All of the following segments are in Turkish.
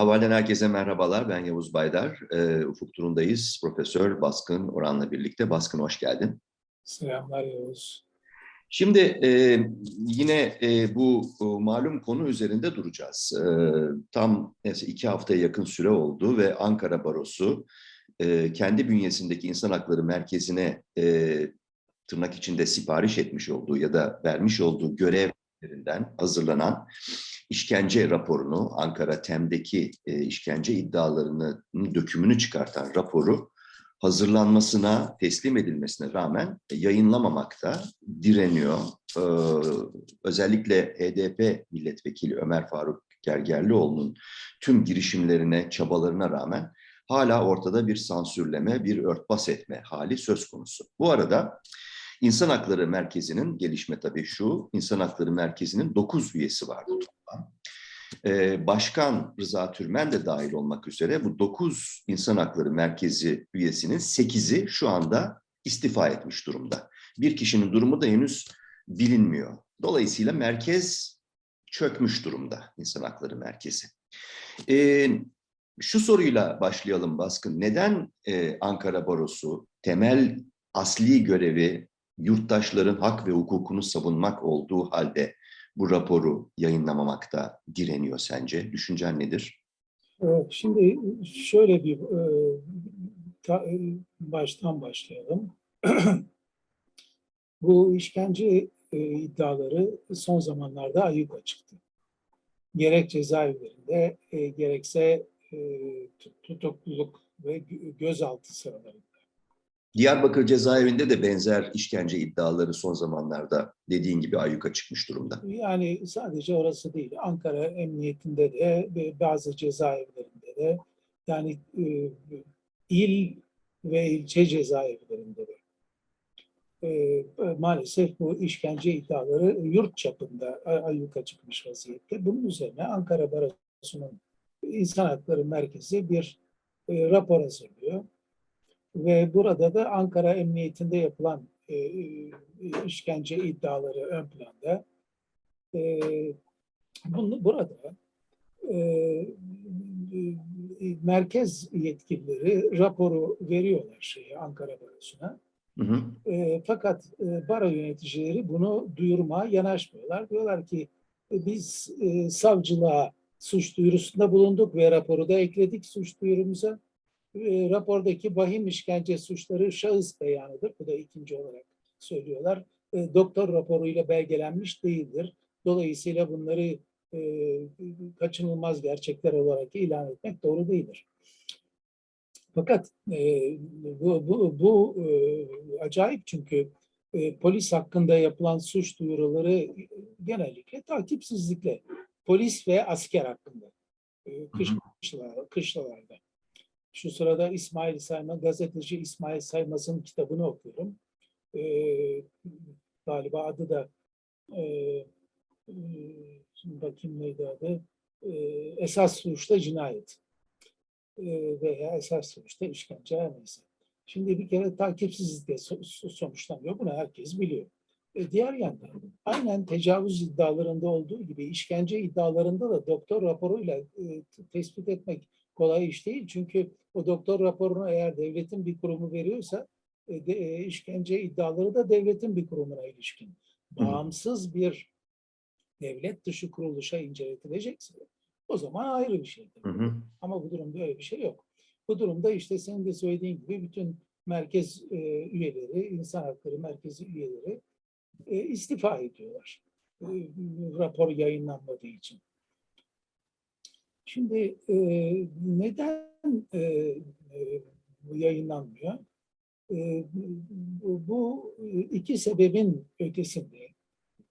Havalden herkese merhabalar. Ben Yavuz Baydar. Ee, Ufuk turundayız. Profesör Baskın Orhan'la birlikte. Baskın hoş geldin. Selamlar Yavuz. Şimdi e, yine e, bu e, malum konu üzerinde duracağız. E, tam neyse iki haftaya yakın süre oldu ve Ankara Barosu e, kendi bünyesindeki insan hakları merkezine e, tırnak içinde sipariş etmiş olduğu ya da vermiş olduğu görevlerinden hazırlanan işkence raporunu, Ankara TEM'deki e, işkence iddialarının dökümünü çıkartan raporu hazırlanmasına, teslim edilmesine rağmen yayınlamamakta direniyor. Ee, özellikle HDP milletvekili Ömer Faruk Gergerlioğlu'nun tüm girişimlerine, çabalarına rağmen hala ortada bir sansürleme, bir örtbas etme hali söz konusu. Bu arada İnsan Hakları Merkezi'nin gelişme tabii şu, İnsan Hakları Merkezi'nin 9 üyesi vardı toplam. Ee, Başkan Rıza Türmen de dahil olmak üzere bu 9 İnsan Hakları Merkezi üyesinin 8'i şu anda istifa etmiş durumda. Bir kişinin durumu da henüz bilinmiyor. Dolayısıyla merkez çökmüş durumda İnsan Hakları Merkezi. Ee, şu soruyla başlayalım Baskın. Neden e, Ankara Barosu temel asli görevi yurttaşların hak ve hukukunu savunmak olduğu halde bu raporu yayınlamamakta direniyor sence? Düşüncen nedir? Evet, Şimdi şöyle bir e, e, baştan başlayalım. Bu işkence e, iddiaları son zamanlarda ayyuka çıktı. Gerek cezaevlerinde gerekse tut- tutukluluk ve gö- gözaltı sıralarında. Diyarbakır cezaevinde de benzer işkence iddiaları son zamanlarda dediğin gibi ayyuka çıkmış durumda. Yani sadece orası değil, Ankara Emniyetinde de bazı cezaevlerinde de yani e, il ve ilçe cezaevlerinde de. E, maalesef bu işkence iddiaları yurt çapında ayyuka çıkmış vaziyette. Bunun üzerine Ankara Barosu'nun İnsan Hakları Merkezi bir e, rapor hazırlıyor. Ve burada da Ankara Emniyetinde yapılan e, e, işkence iddiaları ön planda. E, bunu, burada e, e, merkez yetkilileri raporu veriyorlar şeye Ankara Barosu'na. Hı hı. E, fakat e, baro yöneticileri bunu duyurmaya yanaşmıyorlar. Diyorlar ki e, biz e, savcılığa suç duyurusunda bulunduk ve raporu da ekledik suç duyurumuza. E, rapordaki vahim işkence suçları şahıs beyanıdır. Bu da ikinci olarak söylüyorlar. E, doktor raporuyla belgelenmiş değildir. Dolayısıyla bunları e, kaçınılmaz gerçekler olarak ilan etmek doğru değildir. Fakat e, bu, bu, bu e, acayip çünkü e, polis hakkında yapılan suç duyuruları genellikle takipsizlikle polis ve asker hakkında e, kış, kışla, kışlalarda. Şu sırada İsmail Saymaz, gazeteci İsmail Saymaz'ın kitabını okuyorum. E, galiba adı da e, e, şimdi bakayım neydi adı? E, esas suçta cinayet e, veya esas suçta işkence neyse. Şimdi bir kere takipsizlikle so- so- sonuçlanıyor. Bunu herkes biliyor. E, diğer yandan aynen tecavüz iddialarında olduğu gibi işkence iddialarında da doktor raporuyla e, tespit etmek kolay iş değil. Çünkü o doktor raporunu eğer devletin bir kurumu veriyorsa e, de, e, işkence iddiaları da devletin bir kurumuna ilişkin. Bağımsız bir devlet dışı kuruluşa inceletilecekse o zaman ayrı bir şeydir. Hı hı. Ama bu durumda öyle bir şey yok. Bu durumda işte senin de söylediğin gibi bütün merkez e, üyeleri, insan hakları merkezi üyeleri e, istifa ediyorlar. E, rapor yayınlanmadığı için. Şimdi e, neden e, e, bu yayınlanmıyor? E, bu, bu iki sebebin ötesinde,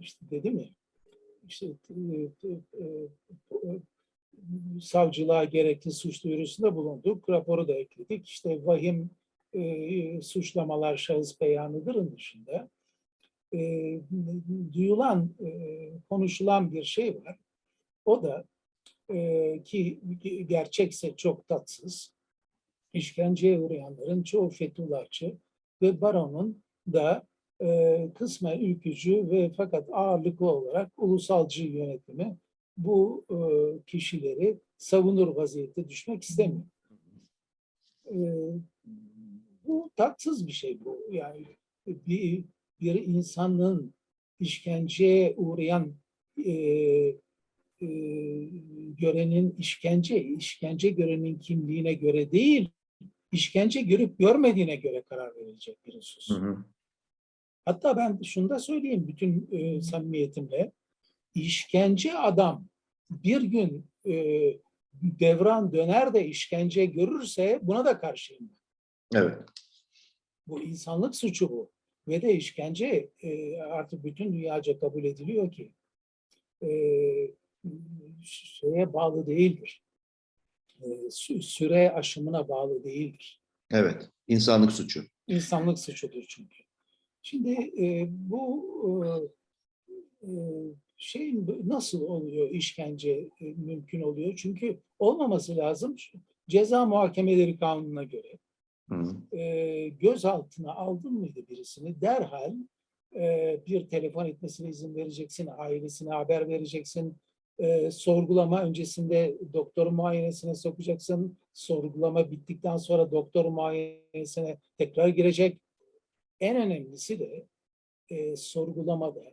işte dedim ya, işte e, e, e, savcılığa gerekli suç duyurusunda bulunduk. Raporu da ekledik. İşte vahim e, suçlamalar şahıs beyanıdırın dışında e, duyulan, e, konuşulan bir şey var. O da e, ki gerçekse çok tatsız. İşkenceye uğrayanların çoğu Fethullahçı ve Baron'un da e, kısmen ülkücü ve fakat ağırlıklı olarak ulusalcı yönetimi bu e, kişileri savunur vaziyette düşmek istemiyor. E, bu tatsız bir şey bu. Yani bir, bir insanın işkenceye uğrayan e, e, görenin işkence, işkence görenin kimliğine göre değil, işkence görüp görmediğine göre karar verilecek bir husus. Hı hı. Hatta ben şunu da söyleyeyim bütün e, samimiyetimle. İşkence adam bir gün e, devran döner de işkence görürse buna da karşıyım. Evet. Bu insanlık suçu bu. Ve de işkence e, artık bütün dünyaca kabul ediliyor ki e, şeye bağlı değildir. E, sü- süre aşımına bağlı değildir. Evet. İnsanlık suçu. İnsanlık suçudur çünkü. Şimdi e, bu şey nasıl oluyor işkence mümkün oluyor? Çünkü olmaması lazım. Ceza muhakemeleri kanununa göre e, gözaltına aldın mıydı birisini derhal e, bir telefon etmesine izin vereceksin, ailesine haber vereceksin, e, sorgulama öncesinde doktor muayenesine sokacaksın, sorgulama bittikten sonra doktor muayenesine tekrar girecek. En önemlisi de e, sorgulamada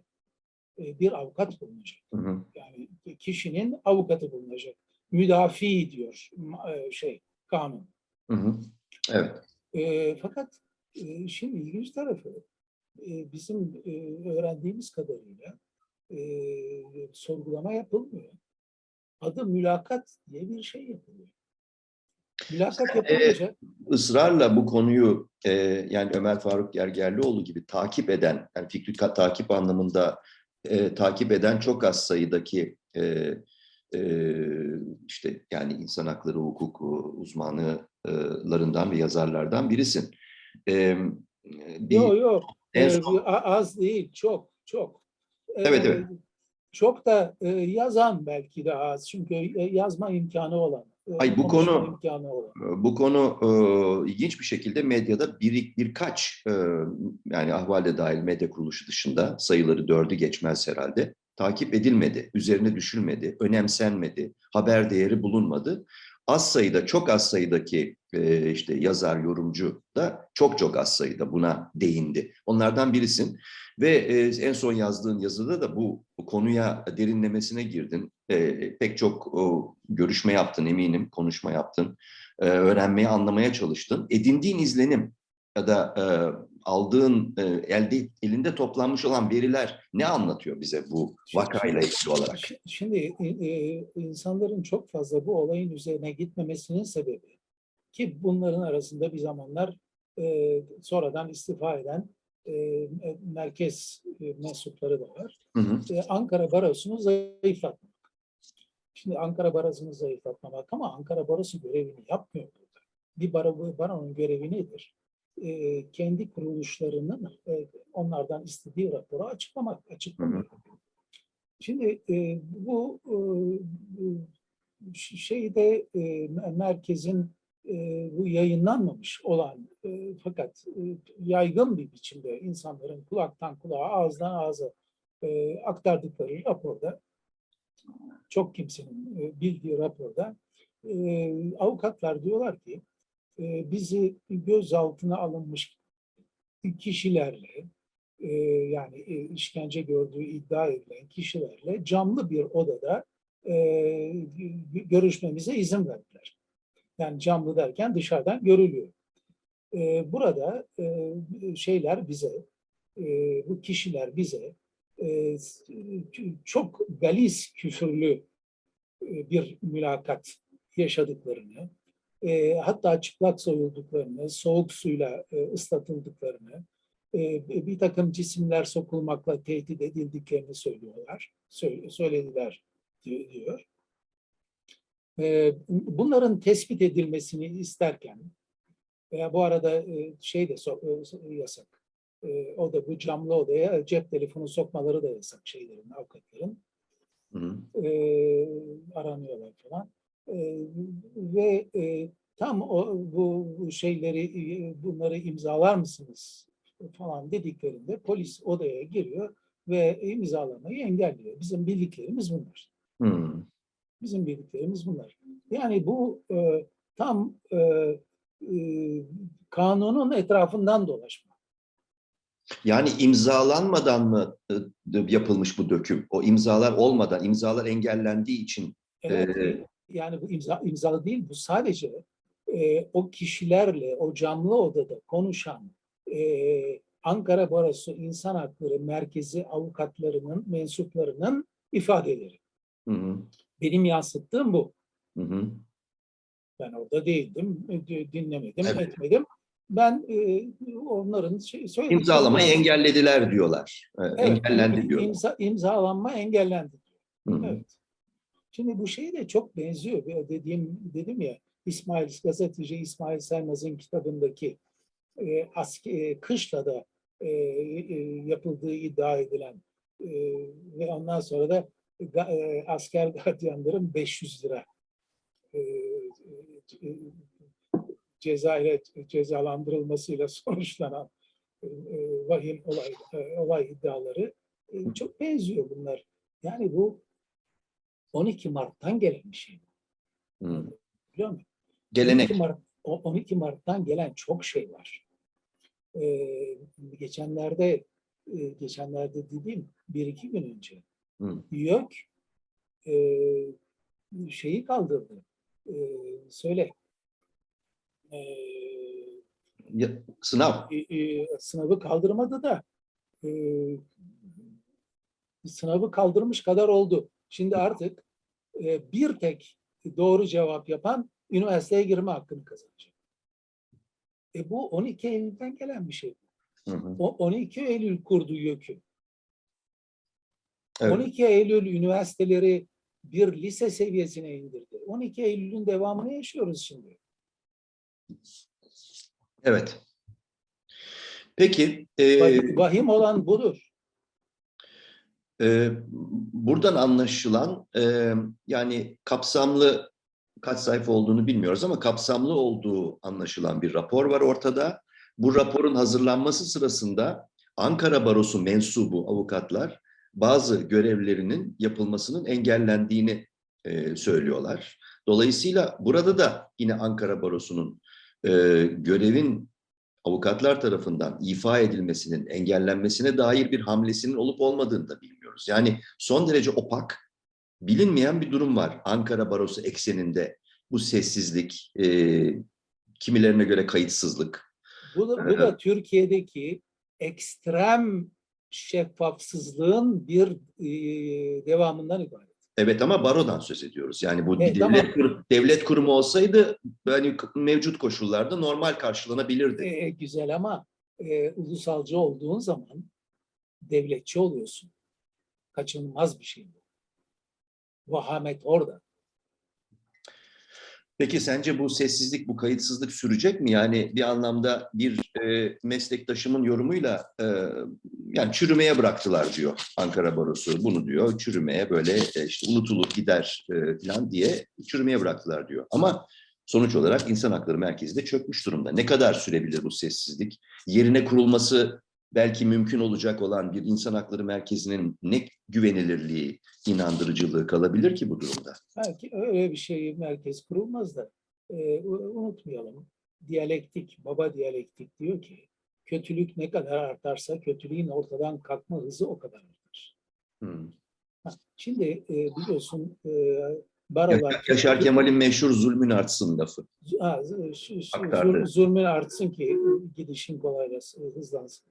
e, bir avukat bulunacak. Hı hı. Yani kişinin avukatı bulunacak. Müdafi diyor e, şey kanun. Hı hı. Evet. E, fakat e, şimdi ilginç tarafı e, bizim e, öğrendiğimiz kadarıyla e, sorgulama yapılmıyor. Adı mülakat diye bir şey yapılıyor. Mülakat yapılınca ısrarla bu konuyu e, yani Ömer Faruk Gergerlioğlu gibi takip eden, yani fikri takip anlamında e, takip eden çok az sayıdaki e, e, işte yani insan hakları hukuku uzmanlarından ve yazarlardan birisin. E, bir, yok yok e, az değil çok çok. Evet, evet. Çok da e, yazan belki de az çünkü e, yazma imkanı olan. e, Ay, bu konu-. Bu konu e, ilginç bir şekilde medyada bir, birkaç e, yani ahvale dahil medya kuruluşu dışında sayıları dördü geçmez herhalde. Takip edilmedi, üzerine düşülmedi, önemsenmedi, haber değeri bulunmadı. Az sayıda, çok az sayıdaki e, işte yazar, yorumcu da çok çok az sayıda buna değindi. Onlardan birisin ve e, en son yazdığın yazıda da bu, konuya derinlemesine girdin. E, pek çok o, görüşme yaptın eminim, konuşma yaptın e, öğrenmeye, anlamaya çalıştın. Edindiğin izlenim ya da e, aldığın, e, elde elinde toplanmış olan veriler ne anlatıyor bize bu vakayla ilgili olarak? Şimdi e, e, insanların çok fazla bu olayın üzerine gitmemesinin sebebi ki bunların arasında bir zamanlar e, sonradan istifa eden e, e, merkez e, mensupları da var. Hı hı, E, Ankara Barosu'nu zayıflatmak. Şimdi Ankara Barosu'nu zayıflatmamak ama Ankara Barosu görevini yapmıyor burada. Bir baro, baronun görevi nedir? E, kendi kuruluşlarının e, onlardan istediği raporu açıklamak, açıklamak. Şimdi e, bu e, şeyde e, merkezin e, bu yayınlanmamış olan e, fakat e, yaygın bir biçimde insanların kulaktan kulağa, ağızdan ağza e, aktardıkları raporda çok kimsenin e, bildiği raporda e, avukatlar diyorlar ki bizi gözaltına alınmış kişilerle e, yani e, işkence gördüğü iddia edilen kişilerle camlı bir odada e, gö- görüşmemize izin verdiler. Yani camlı derken dışarıdan görülüyor. E, burada e, şeyler bize, e, bu kişiler bize e, çok galis küfürlü e, bir mülakat yaşadıklarını, e, hatta çıplak soyulduklarını, soğuk suyla e, ıslatıldıklarını, e, bir takım cisimler sokulmakla tehdit edildiklerini söylüyorlar, söyle- söylediler di- diyor. E, Bunların tespit edilmesini isterken, veya bu arada e, şey de so- e, yasak, E, o da bu camlı odaya cep telefonu sokmaları da yasak şeylerin, avukatların hı hı. e, aranıyorlar falan. E, ve e, tam o bu, şeyleri e, bunları imzalar mısınız falan dediklerinde polis odaya giriyor ve imzalamayı engelliyor. Bizim bildiklerimiz bunlar. Hmm. Bizim bildiklerimiz bunlar. Yani bu e, tam e, e, kanunun etrafından dolaşma. Yani imzalanmadan mı e, yapılmış bu döküm? O imzalar olmadan, imzalar engellendiği için Evet, Ee, yani bu imza imzalı değil, bu sadece e, o kişilerle o camlı odada konuşan e, Ankara Barosu İnsan Hakları Merkezi avukatlarının mensuplarının ifadeleri. Hı hı, Benim yansıttığım bu. hı hı. Ben orada değildim, e, dinlemedim, Evet. etmedim. Ben e, onların şey, söylediklerini İmzalamayı yansıttım. engellediler diyorlar. E, Evet, Engellendi diyorlar. imza, imzalanma engellendi. Hı hı. Evet. Şimdi bu şey de çok benziyor. Dediğim dedim ya İsmail gazeteci İsmail Saymaz'ın kitabındaki e, aske, e, Kışla'da e, e, yapıldığı iddia edilen e, ve ondan sonra da e, asker gardiyanların 500 lira e, e, ceza ile cezalandırılmasıyla sonuçlanan e, e, vahim olay e, olay iddiaları e, çok benziyor bunlar. Yani bu 12 Mart'tan gelen bir şey. Hı. Biliyor musun? Gelenek. 12 Mart, o- 12 Mart'tan gelen çok şey var. Ee, geçenlerde e, geçenlerde dediğim bir iki gün önce Hı. YÖK e, şeyi kaldırdı. E, söyle. E, Ya- Sınav. e, e, sınavı kaldırmadı da e, sınavı kaldırmış kadar oldu. Şimdi artık e, bir tek doğru cevap yapan üniversiteye girme hakkını kazanacak. E bu 12 Eylül'den gelen bir şey. Hı hı. O 12 Eylül kurdu YÖK'ü. Evet. 12 Eylül üniversiteleri bir lise seviyesine indirdi. 12 Eylül'ün devamını yaşıyoruz şimdi. Evet. Peki, e, Vahim, vahim olan budur. E, buradan anlaşılan e, yani kapsamlı kaç sayfa olduğunu bilmiyoruz ama kapsamlı olduğu anlaşılan bir rapor var ortada. Bu raporun hazırlanması sırasında Ankara Barosu mensubu avukatlar bazı görevlerinin yapılmasının engellendiğini e, söylüyorlar. Dolayısıyla burada da yine Ankara Barosu'nun e, görevin avukatlar tarafından ifa edilmesinin engellenmesine dair bir hamlesinin olup olmadığını da bilmiyoruz. Yani son derece opak, bilinmeyen bir durum var Ankara Barosu ekseninde. Bu sessizlik, e, kimilerine göre kayıtsızlık. Bu da, bu da Türkiye'deki ekstrem şeffafsızlığın bir e, devamından ibaret. Evet ama barodan söz ediyoruz. Yani bu Evet, bir ama- devlet, kur- devlet kurumu olsaydı yani mevcut koşullarda normal karşılanabilirdi. E, güzel ama e, ulusalcı olduğun zaman devletçi oluyorsun. Kaçınılmaz bir şey bu. Vahamet orada. Peki sence bu sessizlik, bu kayıtsızlık sürecek mi? Yani bir anlamda bir e, meslektaşımın yorumuyla e, yani çürümeye bıraktılar diyor Ankara Barosu. Bunu diyor çürümeye böyle e, işte unutulur gider e, falan diye çürümeye bıraktılar diyor. Ama sonuç olarak İnsan Hakları Merkezi de çökmüş durumda. Ne kadar sürebilir bu sessizlik? Yerine kurulması belki mümkün olacak olan bir İnsan Hakları Merkezi'nin ne güvenilirliği, inandırıcılığı kalabilir ki bu durumda? Belki öyle bir şey merkez kurulmaz da e, unutmayalım. Diyalektik, baba diyalektik diyor ki kötülük ne kadar artarsa kötülüğün ortadan kalkma hızı o kadar artar. Hmm. Şimdi e, biliyorsun e, barolar... Yaşar Kemal'in meşhur zulmün artsın lafı. Ha, zulmün artsın ki gidişin kolaylasın, hızlansın.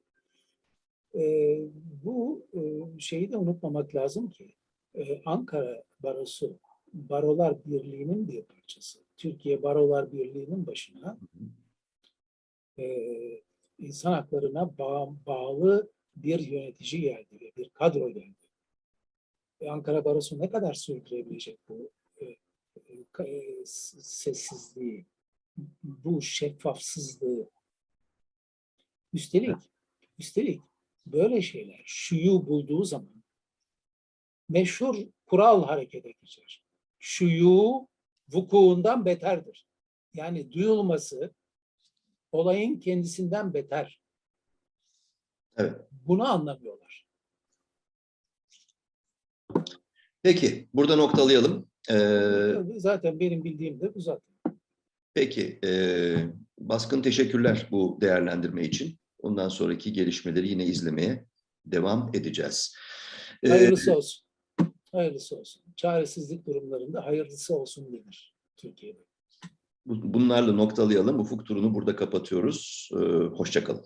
Ee, bu e, şeyi de unutmamak lazım ki e, Ankara Barosu Barolar Birliği'nin bir parçası. Türkiye Barolar Birliği'nin başına e, insan haklarına bağ- bağlı bir yönetici geldi ve bir kadro geldi. E, Ankara Barosu ne kadar sürdürebilecek bu e, e, e, sessizliği, bu şeffafsızlığı? Üstelik, üstelik böyle şeyler şuyu bulduğu zaman meşhur kural harekete geçer. Şuyu vukuundan beterdir. Yani duyulması olayın kendisinden beter. Evet. Bunu anlamıyorlar. Peki, burada noktalayalım. Ee, Zaten benim bildiğim de bu zaten. peki, e, Baskın teşekkürler bu değerlendirme için. Ondan sonraki gelişmeleri yine izlemeye devam edeceğiz. Ee, Hayırlısı olsun. Hayırlısı olsun. Çaresizlik durumlarında hayırlısı olsun denir Türkiye'de. bu- bunlarla noktalayalım. Ufuk turunu burada kapatıyoruz. Ee, hoşça kalın.